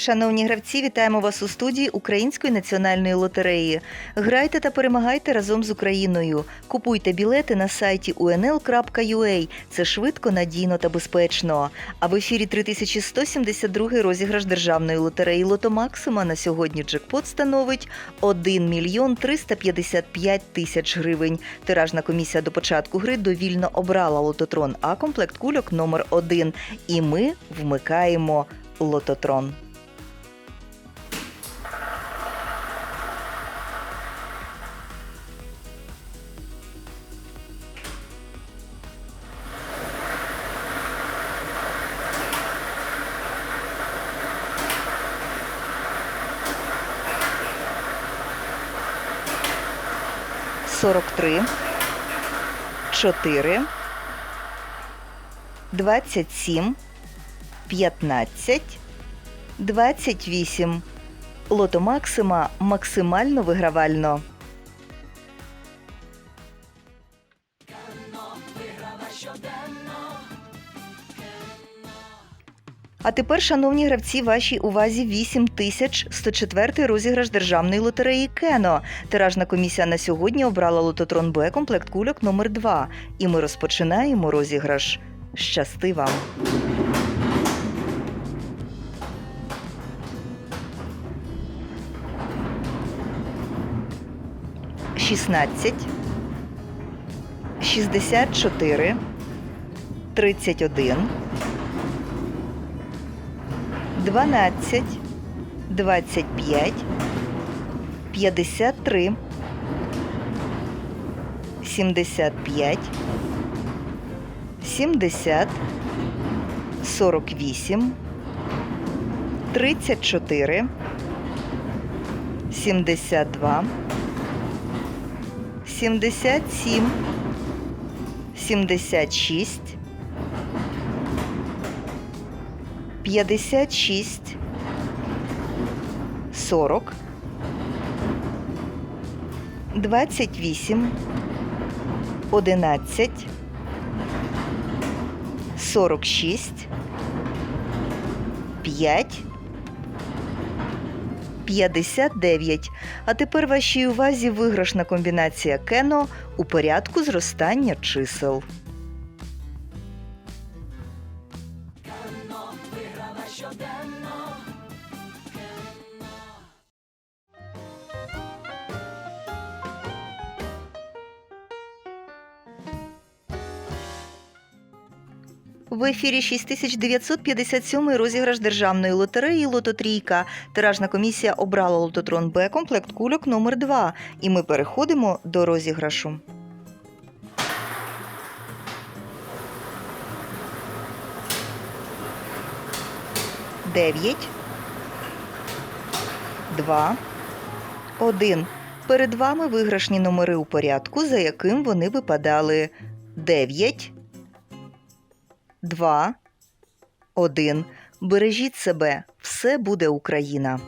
Шановні гравці, вітаємо вас у студії Української національної лотереї. Грайте та перемагайте разом з Україною. Купуйте білети на сайті unl.ua. Це швидко, надійно та безпечно. А в ефірі 3172 розіграш державної лотереї Лото Максима на сьогодні джекпот становить 1 мільйон 355 тисяч гривень. Тиражна комісія до початку гри довільно обрала лототрон, а комплект кульок номер 1. І ми вмикаємо лототрон. Сорок три, чотири, двадцять сім, п'ятнадцять, двадцять вісім. Лото Максима максимально вигравально. А тепер, шановні гравці, вашій увазі 8104 розіграш державної лотереї Кено. Тиражна комісія на сьогодні обрала лототрон Б комплект кульок номер 2 І ми розпочинаємо розіграш. Щасти вам! Шістнадцять, шістдесят чотири, тридцять. 12, 25, 53, 75, 70, 48, 34, 72, 77, 76, 56, 40, 28, 11, 46, 5, 59. А тепер вашій увазі виграшна комбінація кено у порядку зростання чисел. В ефірі 6957 розіграш державної лотереї Лототрійка. Тиражна комісія обрала лототрон Б комплект кульок номер 2 І ми переходимо до розіграшу. Дев'ять. Два. Один. Перед вами виграшні номери у порядку, за яким вони випадали. Дев'ять. Два, один. Бережіть себе, все буде Україна.